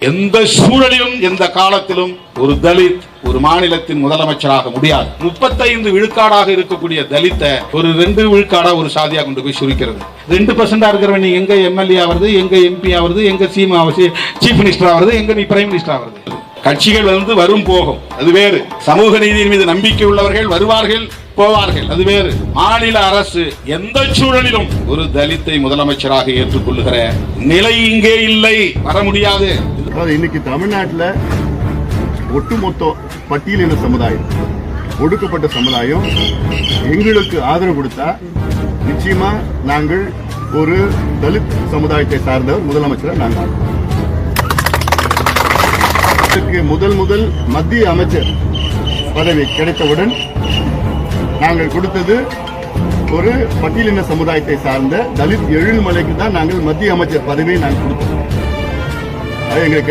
எந்த சூழலிலும் எந்த காலத்திலும் ஒரு தலித் ஒரு மாநிலத்தின் முதலமைச்சராக முடியாது. முப்பத்தைந்து விழுக்காடாக இருக்கக்கூடிய தலித்தை ஒரு ரெண்டு விழுக்காடா ஒரு சாதியா கொண்டு போய் சுருக்கிறது. ரெண்டு பர்சன்டா இருக்கிறவன் நீ எங்க எம்எல்ஏ ஆவறது எங்க எம்பி ஆவது எங்க சீம் சீஃப் மினிஸ்டர் ஆவது எங்க நீ பிரைம் மினிஸ்டர் ஆவறது. கட்சிகள் வந்து வரும் போகும். அது வேறு. சமூக நீதியின் மீது நம்பிக்கை உள்ளவர்கள் வருவார்கள் போவார்கள். அது வேறு. மாநில அரசு எந்த சூழலிலும் ஒரு தலித்தை முதலமைச்சராக ஏற்றுக்கொள்ளுகிற நிலை இங்கே இல்லை. வர முடியாது. அதாவது இன்னைக்கு தமிழ்நாட்டில் ஒட்டுமொத்த பட்டியலின சமுதாயம் ஒடுக்கப்பட்ட சமுதாயம் எங்களுக்கு ஆதரவு கொடுத்தா நிச்சயமா நாங்கள் ஒரு தலித் சமுதாயத்தை சார்ந்தவர் முதலமைச்சராக நாங்கள். இதற்கு முதல் முதல் மத்திய அமைச்சர் பதவி கிடைத்தவுடன் நாங்கள் கொடுத்தது ஒரு பட்டியலின சமுதாயத்தை சார்ந்த தலித் எழுமலைக்கு தான் நாங்கள் மத்திய அமைச்சர் பதவியை நாங்கள் கொடுத்தோம். எங்களுக்கு